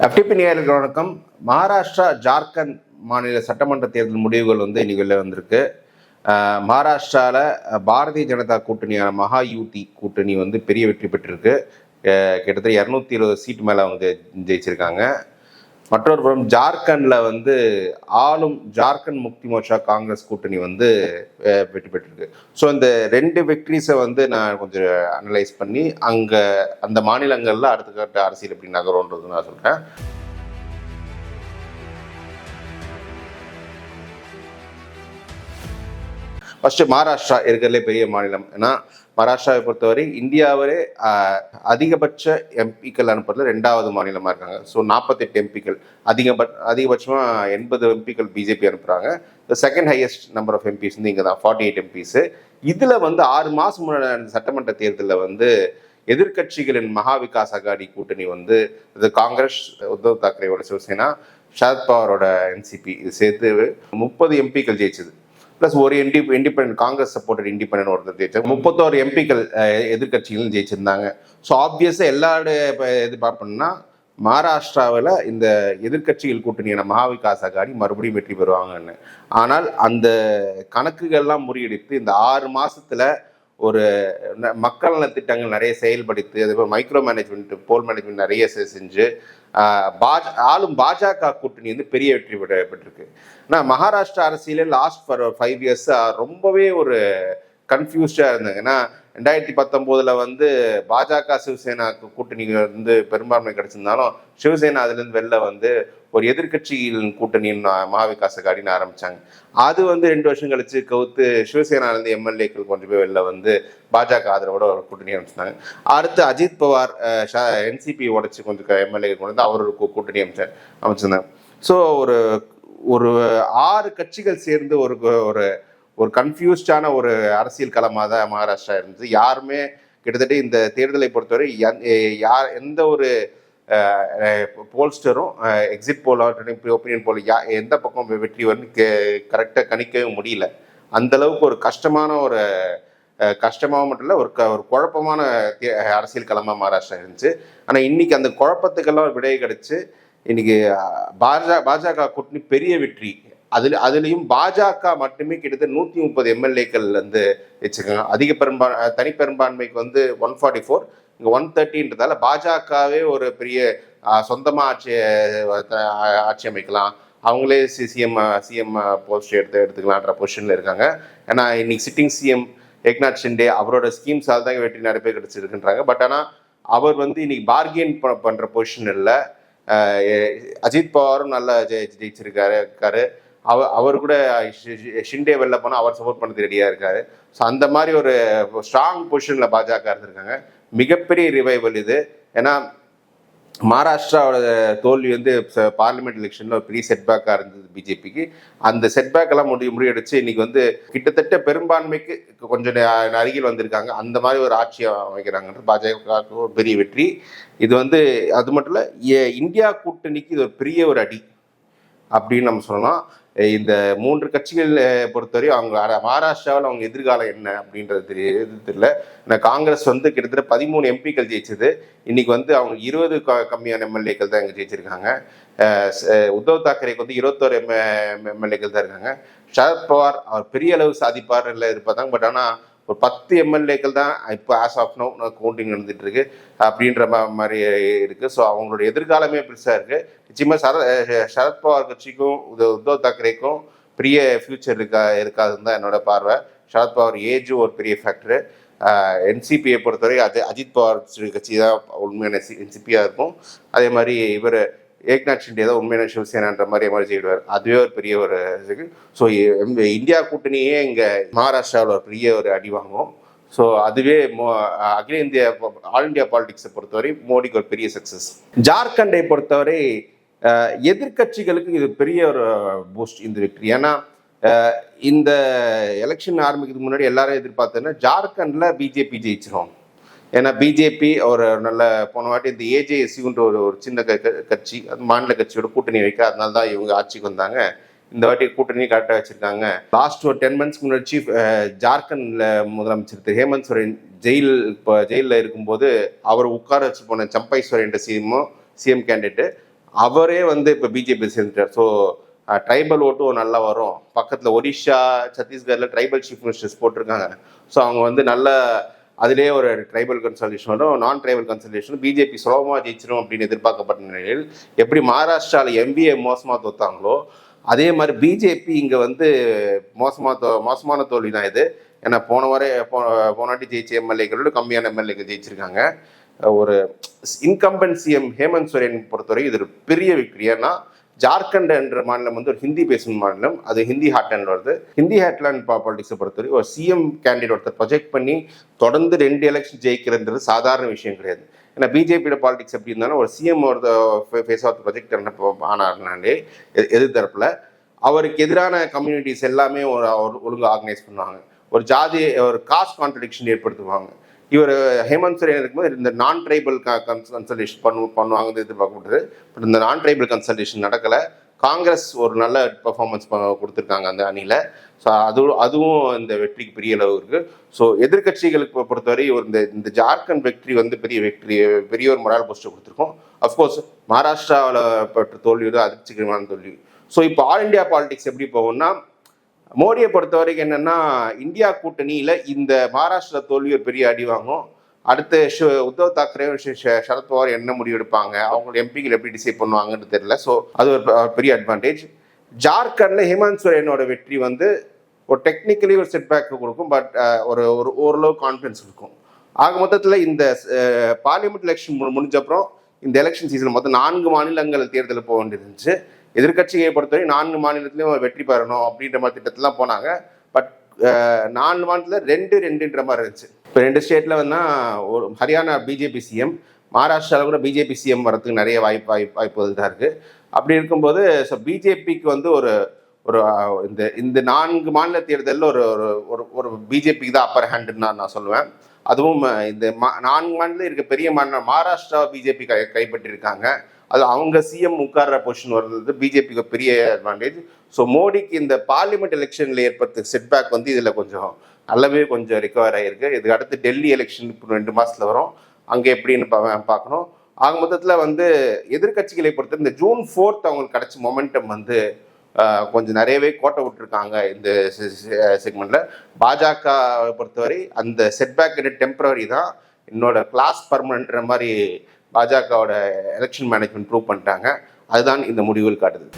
FTP நேயர்கள் வணக்கம். மகாராஷ்டிரா ஜார்க்கண்ட் மாநில சட்டமன்ற தேர்தல் முடிவுகள் வந்து இன்னைக்கு வெளில வந்திருக்கு. மகாராஷ்டிராவில் பாரதிய ஜனதா கூட்டணியான மகா யூதி கூட்டணி வந்து பெரிய வெற்றி பெற்றிருக்கு. கிட்டத்தட்ட இரநூத்தி இருபது சீட் மேலே அவங்க ஜெயிச்சிருக்காங்க. மற்றொரு புறம் ஜார்க்கண்ட்ல வந்து ஆளும் ஜார்க்கண்ட் முக்தி மோர்ச்சா காங்கிரஸ் கூட்டணி வந்து வெற்றி பெற்றிருக்கு. ஸோ இந்த ரெண்டு வெக்ட்ரிஸை வந்து நான் கொஞ்சம் அனலைஸ் பண்ணி அங்கே அந்த மாநிலங்களில் அடுத்த கட்ட அரசியல் எப்படி நகரும்ன்றது நான் சொல்கிறேன் ஃபஸ்ட்டு மகாராஷ்டிரா இருக்கிறதுலே பெரிய மாநிலம். ஏன்னா மகாராஷ்டிராவை பொறுத்தவரை இந்தியாவிலே அதிகபட்ச எம்பிக்கள் அனுப்புறதுல ரெண்டாவது மாநிலமாக இருக்காங்க. ஸோ நாற்பத்தெட்டு எம்பிக்கள். அதிகபட்ச அதிகபட்சமாக எண்பது எம்பிக்கள் பிஜேபி அனுப்புகிறாங்க second highest number of MPs வந்து இங்கே தான் ஃபார்ட்டி எயிட் எம்பிஸு இதில் வந்து ஆறு மாதம் முன்னாடி சட்டமன்ற தேர்தலில் வந்து எதிர்க்கட்சிகளின் மகா விகாஸ் அகாடி கூட்டணி வந்து இது காங்கிரஸ் உத்தவ் தாக்கரேவோட சிவசேனா சரத்பவாரோட என்சிபி இது சேர்த்து முப்பது எம்பிக்கள் ஜெயிச்சது. ப்ளஸ் ஒரு இண்டி இண்டிபெண்ட் காங்கிரஸ் சப்போர்ட்டட் இண்டிபெண்ட் ஒருத்தர் ஜெயிச்சாங்க முப்பத்தோரு எம்பிக்கள் எதிர்கட்சிகளும் ஜெயிச்சிருந்தாங்க. ஸோ ஆப்வியஸாக எல்லாருடைய இப்போ இது பார்ப்போம்னா மகாராஷ்டிராவில் இந்த எதிர்க்கட்சிகள் கூட்டணியான மகாவிகாஸ் அகாடி மறுபடியும் வெற்றி பெறுவாங்கன்னு. ஆனால் அந்த கணக்குகள்லாம் முறியடித்து இந்த ஆறு மாதத்தில் ஒரு ந- மக்கள் நலத்திட்டங்கள் நிறைய செயல்படுத்தி அதே போல் மைக்ரோ மேனேஜ்மெண்ட் போல் மேனேஜ்மெண்ட் நிறைய செஞ்சு பாஜ ஆளும் பாஜக கூட்டணி வந்து பெரிய வெற்றி பெற்று- பெற்றிருக்கு. ஆனால் மகாராஷ்டிரா அரசியலில் லாஸ்ட் ஃபார் ஃபைவ் இயர்ஸாக ரொம்பவே ஒரு கன்ஃபியூஸ்டாக இருந்தாங்க ஏன்னா ரெண்டாயிரத்தி பத்தொம்போதில் வந்து பாஜக சிவசேனா கூட்டணி வந்து பெரும்பான்மை கிடைச்சிருந்தாலும் சிவசேனா அதுலேருந்து வெளில வந்து ஒரு எதிர்கட்சியின் கூட்டணியின் மகாவிகாச அகாடின்னு ஆரம்பித்தாங்க அது வந்து ரெண்டு வருஷம் கழித்து கவுத்து சிவசேனாலேருந்து எம்எல்ஏக்கள் கொஞ்சம் போய் வெளில வந்து பாஜக ஆதரவோட ஒரு கூட்டணி அமைச்சிருந்தாங்க அடுத்து அஜித் பவார் என்சிபி உடச்சி கொஞ்சம் எம்எல்ஏ கொண்டு வந்து அவர் ஒரு கூட்டணி அமைச்சார் அமைச்சிருந்தாங்க. ஸோ ஒரு ஒரு ஆறு கட்சிகள் சேர்ந்து ஒரு ஒரு ஒரு கன்ஃபியூஸ்டான ஒரு அரசியல் களமாக தான் மகாராஷ்டிரா இருந்துச்சு யாருமே கிட்டத்தட்ட இந்த தேர்தலை பொறுத்தவரை யார் எந்த ஒரு போல்ஸ்டரும் எக்ஸிட் போல் ஒப்பீனியன் போல் யா எந்த பக்கம் வெற்றி வரும்னு கரெக்டாக கணிக்கவே முடியல. அந்த அளவுக்கு ஒரு கஷ்டமான ஒரு கஷ்டமாக மட்டும் இல்லை ஒரு க ஒரு குழப்பமான தே- அரசியல் களமாக மகாராஷ்டிரா இருந்துச்சு. ஆனால் இன்னைக்கு அந்த குழப்பத்துக்கெல்லாம் விடை கிடைச்சு இன்னைக்கு பாஜக பாஜக கூட்டணி பெரிய வெற்றி. அதில் அதுலேயும் பாஜக மட்டுமே கிட்டத்தட்ட நூற்றி முப்பது எம்எல்ஏக்கள் வந்து வச்சுக்கோங்க அதிக பெரும்பா தனிப்பெரும்பான்மைக்கு வந்து ஒன் ஃபார்ட்டி ஃபோர் இங்கே ஒன் தேர்ட்டின்றதால பாஜகவே ஒரு பெரிய சொந்தமாக ஆட்சி ஆட்சி அமைக்கலாம். அவங்களே சி சிஎம் சிஎம் போஸ்ட் எடுத்து எடுத்துக்கலான்ற பொசிஷனில் இருக்காங்க. ஏன்னா இன்னைக்கு சிட்டிங் சிஎம் ஏக்நாத் ஷிண்டே அவரோட ஸ்கீம்ஸால் தான் வெற்றி நிறைய பேர் பட் ஆனால் அவர் வந்து இன்னைக்கு பார்கெயின் பண்ணுற பொசிஷன் இல்லை அஜித் பவாரும் நல்லா ஜெயி ஜெயிச்சிருக்காரு இருக்காரு. அவர் அவர் கூட ஷிண்டே வெளில போனால் அவர் சப்போர்ட் பண்ணது ரெடியாக இருக்காரு. ஸோ அந்த மாதிரி ஒரு ஸ்ட்ராங் பொசிஷனில் பாஜக இருந்திருக்காங்க. மிகப்பெரிய ரிவைவல் இது. ஏன்னா மகாராஷ்டிராவோட தோல்வி வந்து பார்லிமெண்ட் எலெக்ஷனில் ஒரு பெரிய செட்பேக்காக இருந்தது பிஜேபிக்கு. அந்த செட்பேக்கெல்லாம் முடி முறியடிச்சு இன்னைக்கு வந்து கிட்டத்தட்ட பெரும்பான்மைக்கு கொஞ்சம் அருகில் வந்திருக்காங்க. அந்த மாதிரி ஒரு ஆட்சியை அமைக்கிறாங்கன்றது பாஜக ஒரு பெரிய வெற்றி. இது வந்து அது மட்டும் இல்லை இந்தியா கூட்டணிக்கு இது ஒரு பெரிய ஒரு அடி. அப்படின்னு நம்ம சொல்லலாம். இந்த மூன்று கட்சிகள் பொறுத்தவரையும் பொறுத்தவரை அவங்க மகாராஷ்டிராவில் அவங்க எதிர்காலம் என்ன அப்படின்றது தெரிய இது தெரியல. ஏன்னா காங்கிரஸ் வந்து கிட்டத்தட்ட பதிமூணு எம்பிக்கள் ஜெயிச்சது. இன்னைக்கு வந்து அவங்க இருபது க- கம்மியான எம்எல்ஏக்கள் தான் இங்கே ஜெயிச்சிருக்காங்க. உத்தவ் தாக்கரேக்கு வந்து இருபத்தோரு எம் எம்எல்ஏக்கள் தான் இருக்காங்க. சரத்பவார் அவர் பெரிய அளவு சாதிப்பார் இல்லை இருப்பாங்க பட் ஆனால் ஒரு பத்து எம்எல்ஏக்கள் தான் இப்போ ஆஸ் ஆஃப் நோ கவுண்டிங் நடந்துட்டு இருக்கு அப்படின்ற மாதிரி இருக்கு. ஸோ அவங்களோட எதிர்காலமே பெருசாக இருக்கு. நிச்சயமாக சர சரத்பவார் கட்சிக்கும் உத்தவ் தாக்கரேக்கும் பெரிய ஃபியூச்சர் இருக்கா இருக்காதுன்னு தான் என்னோட பார்வை. சரத்பவார் ஏஜும் ஒரு பெரிய ஃபேக்டரு என்சிபியை பொறுத்தவரை அது அஜித் பவார் கட்சி தான் உண்மையான என்சிபியாக இருக்கும். அதே மாதிரி இவர் ஏக்நாத் ஷிண்டே தான் உண்மையான சிவசேனான்ற மாதிரி மாதிரி செய்வார் அதுவே ஒரு பெரிய ஒரு ஸோ இந்தியா கூட்டணியே இங்கே மகாராஷ்டிராவில் ஒரு பெரிய ஒரு அடி வாங்கும் ஸோ அதுவே மோ அகில இந்திய ஆல் இந்தியா பாலிடிக்ஸை பொறுத்தவரை மோடிக்கு ஒரு பெரிய சக்ஸஸ் ஜார்க்கண்டை பொறுத்தவரை எதிர்கட்சிகளுக்கு எதிர்க்கட்சிகளுக்கு இது பெரிய ஒரு பூஸ்ட் இந்த வெற்றி ஏன்னா இந்த எலெக்ஷன் ஆரம்பிக்கிறதுக்கு முன்னாடி எல்லாரும் எதிர்பார்த்தோன்னா ஜார்க்கண்டில் பிஜேபி ஜெயிச்சிரும். ஏன்னா பிஜேபி ஒரு நல்ல போன வாட்டி இந்த ஏஜேஎஸ்யூன்ற ஒரு ஒரு சின்ன க- க- கட்சி அது மாநில கட்சியோட கூட்டணி வைக்க அதனால தான் இவங்க ஆட்சிக்கு வந்தாங்க. இந்த வாட்டி கூட்டணி கரெக்டாக வச்சிருக்காங்க. லாஸ்ட் ஒரு டென் மந்த்ஸ்க்கு முன்னாடி சீஃப் ஜார்க்கண்டில் முதலமைச்சர் திரு ஹேமந்த் சோரன் ஜெயில் இப்போ ஜெயிலில் இருக்கும்போது அவர் உட்கார வச்சு போன சம்பை சோரன் சிஎம்மும் சிஎம் கேண்டிடேட்டு அவரே வந்து இப்போ பிஜேபி சேர்ந்துட்டார். ஸோ ட்ரைபல் ஓட்டும் நல்லா வரும். பக்கத்தில் ஒடிஷா சத்தீஸ்கரில் ட்ரைபல் சீஃப் மினிஸ்டர்ஸ் போட்டிருக்காங்க. ஸோ அவங்க வந்து நல்ல அதிலே ஒரு ட்ரைபல் கன்சல்டேஷன் நான் ட்ரைபல் கன்சல்டேஷன் பிஜேபி சுலபமாக ஜெயிச்சிரும் அப்படின்னு எதிர்பார்க்கப்பட்ட நிலையில் எப்படி மகாராஷ்டிராவில் எம்பிஏ மோசமாக தோத்தாங்களோ அதே மாதிரி பிஜேபி இங்கே வந்து மோசமாக தோ மோசமான தோல்வி தான் இது. ஏன்னா போன வாரம் போன போனாட்டி ஜெயிச்ச எம்எல்ஏக்களோட கம்மியான எம்எல்ஏக்கள் ஜெயிச்சிருக்காங்க. ஒரு இன்கம்பன் சிஎம் ஹேமந்த் சோரன் பொறுத்தவரை இது ஒரு பெரிய விக்ரி ஏன்னா ஜார்க்கண்ட் என்ற மாநிலம் வந்து ஒரு ஹிந்தி பேசும் மாநிலம். அது ஹிந்தி ஹாட்லேண்ட் வருது. ஹிந்தி ஹாட்லேண்ட் பாலிடிக்ஸை பொறுத்தவரை ஒரு சிஎம் கேண்டிடேட் ஒருத்தர் ப்ரொஜெக்ட் பண்ணி தொடர்ந்து ரெண்டு எலெக்ஷன் ஜெயிக்கிறதுன்றது சாதாரண விஷயம் கிடையாது. ஏன்னா பிஜேபியோட பாலிடிக்ஸ் எப்படி இருந்தாலும் ஒரு சிஎம் ஒரு ஃபேஸ் ஆஃப் ப்ரொஜெக்ட் ஆனார்னாலே எதிர்த்தரப்பில் அவருக்கு எதிரான கம்யூனிட்டிஸ் எல்லாமே ஒரு ஒரு ஒழுங்கு ஆர்கனைஸ் பண்ணுவாங்க. ஒரு ஜாதி ஒரு காஸ்ட் கான்ட்ரடிக்ஷன் ஏற்படுத்துவாங்க. இவர் ஹேமந்த் சோரன் இருக்கும்போது இந்த நான் ட்ரைபல் கன்சல்டேஷன் பண்ணு பண்ணுவாங்கன்னு எதிர்பார்க்கப்பட்டது. பட் இந்த நான் ட்ரைபல் கன்சல்டேஷன் நடக்கலை. காங்கிரஸ் ஒரு நல்ல பெர்ஃபார்மன்ஸ் கொடுத்துருக்காங்க அந்த அணியில். ஸோ அது அதுவும் இந்த வெற்றிக்கு பெரிய அளவு இருக்குது ஸோ எதிர்க்கட்சிகளுக்கு பொறுத்தவரை ஒரு இந்த இந்த ஜார்க்கண்ட் வெற்றி வந்து பெரிய வெற்றி பெரிய ஒரு மொரால் போஸ்டர் கொடுத்துருக்கோம். அஃப்கோர்ஸ் மகாராஷ்டிராவில் பெற்ற தோல்வி வந்து அதிர்ச்சிகரமான தோல்வி. ஸோ இப்போ ஆல் இந்தியா பாலிடிக்ஸ் எப்படி போகும்னா மோடியை பொறுத்த வரைக்கும் என்னன்னா இந்தியா கூட்டணியில இந்த மகாராஷ்டிரா தோல்வி ஒரு பெரிய அடி வாங்கும். அடுத்து உத்தவ் தாக்கரே சரத்பவார் என்ன முடிவு எடுப்பாங்க அவங்க எம்பிகள் எப்படி டிசைட் பண்ணுவாங்கன்னு தெரியல. ஸோ அது ஒரு பெரிய அட்வான்டேஜ் ஜார்க்கண்ட்ல ஹேமந்த் சோரனோட வெற்றி வந்து ஒரு டெக்னிக்கலி ஒரு செட்பேக் கொடுக்கும் பட் ஒரு ஒரு ஓரளவு கான்ஃபிடன்ஸ் இருக்கும் ஆக மொத்தத்தில் இந்த பார்லிமெண்ட் எலெக்ஷன் முடிஞ்ச அப்புறம் இந்த எலெக்ஷன் சீசன் மொத்தம் நான்கு மாநிலங்கள் தேர்தல் போக வேண்டியிருந்துச்சு. எதிர்க்கட்சியை பொறுத்தவரை நான்கு மாநிலத்திலையும் வெற்றி பெறணும் அப்படின்ற மாதிரி திட்டத்திலாம் போனாங்க. பட் நாலு மாநிலத்தில் ரெண்டு ரெண்டுன்ற மாதிரி இருந்துச்சு. இப்போ ரெண்டு ஸ்டேட்டில் வந்து ஒரு ஹரியானா பிஜேபி சிஎம் மகாராஷ்டிராவில் கூட பிஜேபி சிஎம் வரதுக்கு நிறைய வாய்ப்பு வாய்ப்பு வாய்ப்பு தான் இருக்குது அப்படி இருக்கும்போது ஸோ பிஜேபிக்கு வந்து ஒரு ஒரு இந்த இந்த நான்கு மாநில தேர்தலில் ஒரு ஒரு ஒரு ஒரு பிஜேபிக்கு தான் அப்பர் ஹேண்டுன்னு நான் சொல்லுவேன். அதுவும் இந்த மா- நான்கு மாநிலம் இருக்க பெரிய மாநிலம் மகாராஷ்டிரா பிஜேபி கை கைப்பற்றிருக்காங்க. அது அவங்க சிஎம் உட்கார்ற பொசிஷன் வர்றது பிஜேபிக்கு பெரிய அட்வான்டேஜ் ஸோ மோடிக்கு இந்த பார்லிமெண்ட் எலெக்ஷனில் ஏற்பட்ட செட்பேக் வந்து இதில் கொஞ்சம் நல்லாவே கொஞ்சம் ரிகவர் ஆகிருக்கு இதுக்கு அடுத்து டெல்லி எலெக்ஷன் இப்போ ரெண்டு மாதத்தில் வரும். அங்கே எப்படின்னு பா- பார்க்கணும். ஆக மொத்தத்தில் வந்து எதிர்க்கட்சிகளை பொறுத்த இந்த ஜூன் ஃபோர்த் அவங்களுக்கு கிடைச்ச மொமெண்டம் வந்து கொஞ்சம் நிறையவே கோட்டை விட்டுருக்காங்க இந்த செக்மெண்ட்ல பாஜக பொறுத்தவரை அந்த செட்பேக் டெம்பரரி தான். என்னோட கிளாஸ் பர்மனன்ற மாதிரி பாஜகவோட எலெக்ஷன் மேனேஜ்மெண்ட் ப்ரூவ் பண்ணிட்டாங்க. அதுதான் இந்த முடிவுகள் காட்டுது.